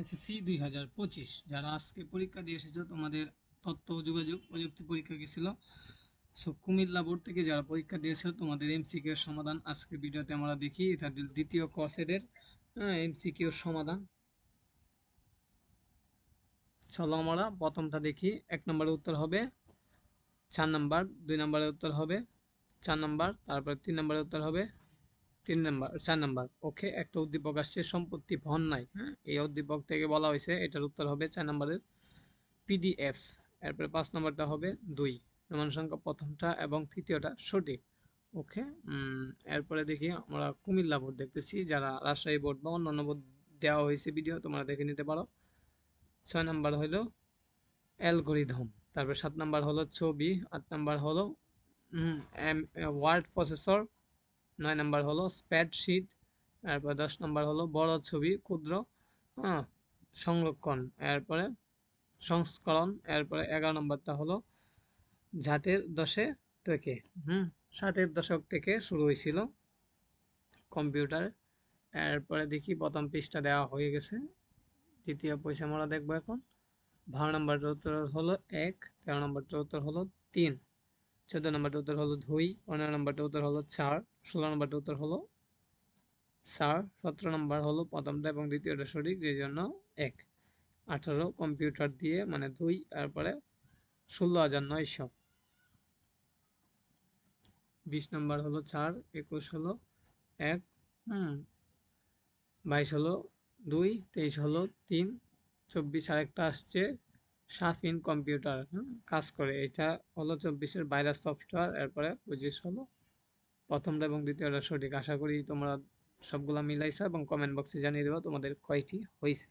SSC দুই হাজার পঁচিশ। যারা আজকে পরীক্ষা দিয়ে এসেছ, তোমাদের তথ্য, যোগাযোগ, প্রযুক্তি পরীক্ষা গেছিল সো, কুমিল্লা বোর্ড থেকে যারা পরীক্ষা দিয়েছ তোমাদের এমসিকিউ এর সমাধান আজকে ভিডিওতে আমরা দেখি। এটা দ্বিতীয় কসেডের এমসিকিউ এর সমাধান। চলো আমরা প্রথমটা দেখি। এক নম্বরের উত্তর হবে, চার নাম্বার, দুই নম্বরের উত্তর হবে, চার নাম্বার, তারপরে তিন নম্বরের উত্তর হবে। তিন নাম্বার, চার নাম্বার। ওকে, একটা উদ্দীপক আসছে, সম্পত্তি ভন নাই হ্যাঁ? এই উদ্দীপক থেকে বলা হয়েছে, এটার উত্তর হবে চার নাম্বারের পিডিএফ এরপরে পাঁচ নাম্বারটা হবে দুই। প্রমাণ সংখ্যা প্রথমটা এবং তৃতীয়টা সঠিক। ওকে এরপরে দেখি আমরা কুমিল্লা বোর্ড দেখতেছি, যারা রাজশাহী বোর্ড বা অন্যান্য বোর্ড দেওয়া হয়েছে ভিডিও, তোমরা দেখে নিতে পারো। ছয় নাম্বার হলো অ্যালগোরিদম, তারপর সাত নাম্বার হলো ছবি, আট নাম্বার হলো ওয়ার্ড প্রসেসর নয় নাম্বার হলো স্প্যাডশিট, এরপর দশ নাম্বার হলো বড় ছবি, ক্ষুদ্র হ্যাঁ সংরক্ষণ, এরপরে সংস্করণ, এরপরে এগারো নম্বরটা হলো ঝাটের দশে থেকে, হুম, ষাটের দশক থেকে শুরু হয়েছিল কম্পিউটার। এরপরে দেখি প্রথম পৃষ্ঠা দেওয়া হয়ে গেছে, দ্বিতীয় পয়সা আমরা দেখব এখন। বারো নম্বরটার উত্তর হলো এক, তেরো নম্বরটার উত্তর হলো তিন। চোদ্দ নম্বরটার উত্তর হলো দুই, পনেরো নম্বরটার উত্তর হলো চার, ষোলো নম্বরটার উত্তর হলো চার, সতেরো নম্বর হলো প্রথমটা এবং দ্বিতীয়টা সঠিক, যে জন্য এক। আঠারো কম্পিউটার দিয়ে মানে দুই, তারপরে ষোলো হাজার নয়শো। বিশ নম্বর হলো চার, একুশ হলো এক, হুম, বাইশ হলো দুই, তেইশ হলো তিন, চব্বিশ আরেকটা আসছে সাফিন কম্পিউটার কাজ করে। এটা হলো চব্বিশের ভাইরাস সফটওয়্যার, এরপরে পঁচিশ হলো প্রথমটা এবং দ্বিতীয়টা সঠিক। আশা করি তোমরা সবগুলা মিলাইছো এবং কমেন্ট বক্সে জানিয়ে দেবো তোমাদের কয়টি হয়েছে